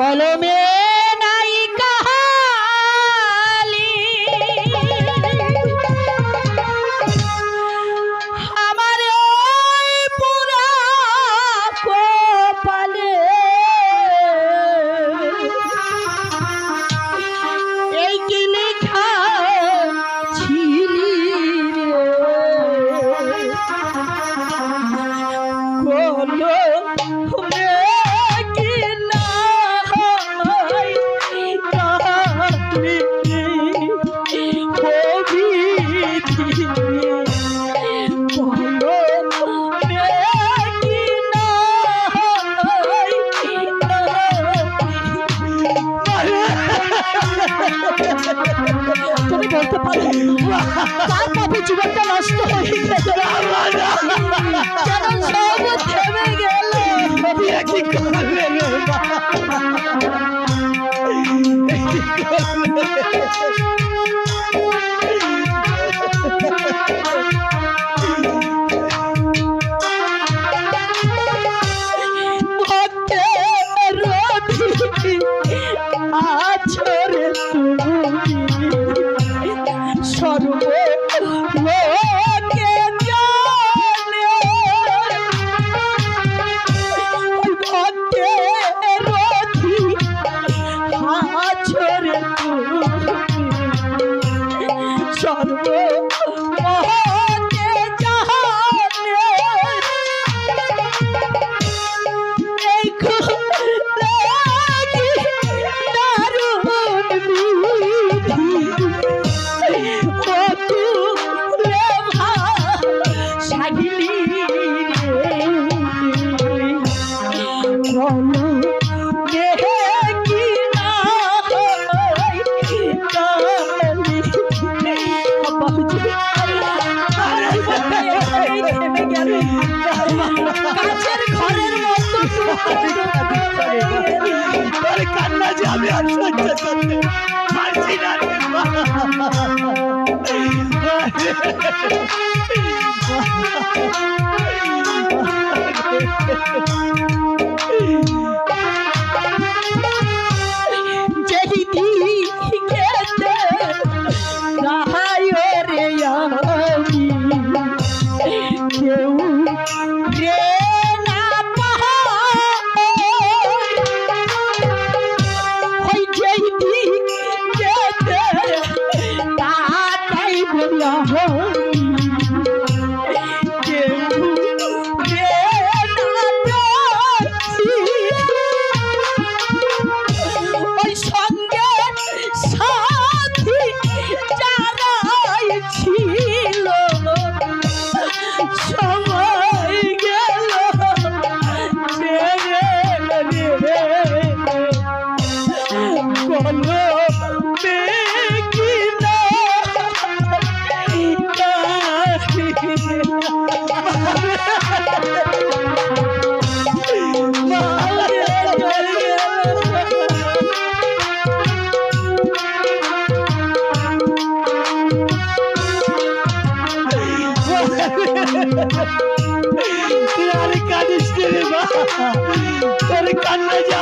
কলমে নাই কাহালি আমার পুরা কপালে। এই কি লেখা ছিলি রে? বলো করে তার পাপে জীবনটা নষ্ট হয়ে গেল। কারণ সব থেমে গেল। কি করলে রে chore o. বলো কান্না যে আমি আর সহ্য করতে পারছি না Yeah. চলো আরে কাঁদিস রে বাবা তোর কান্না যা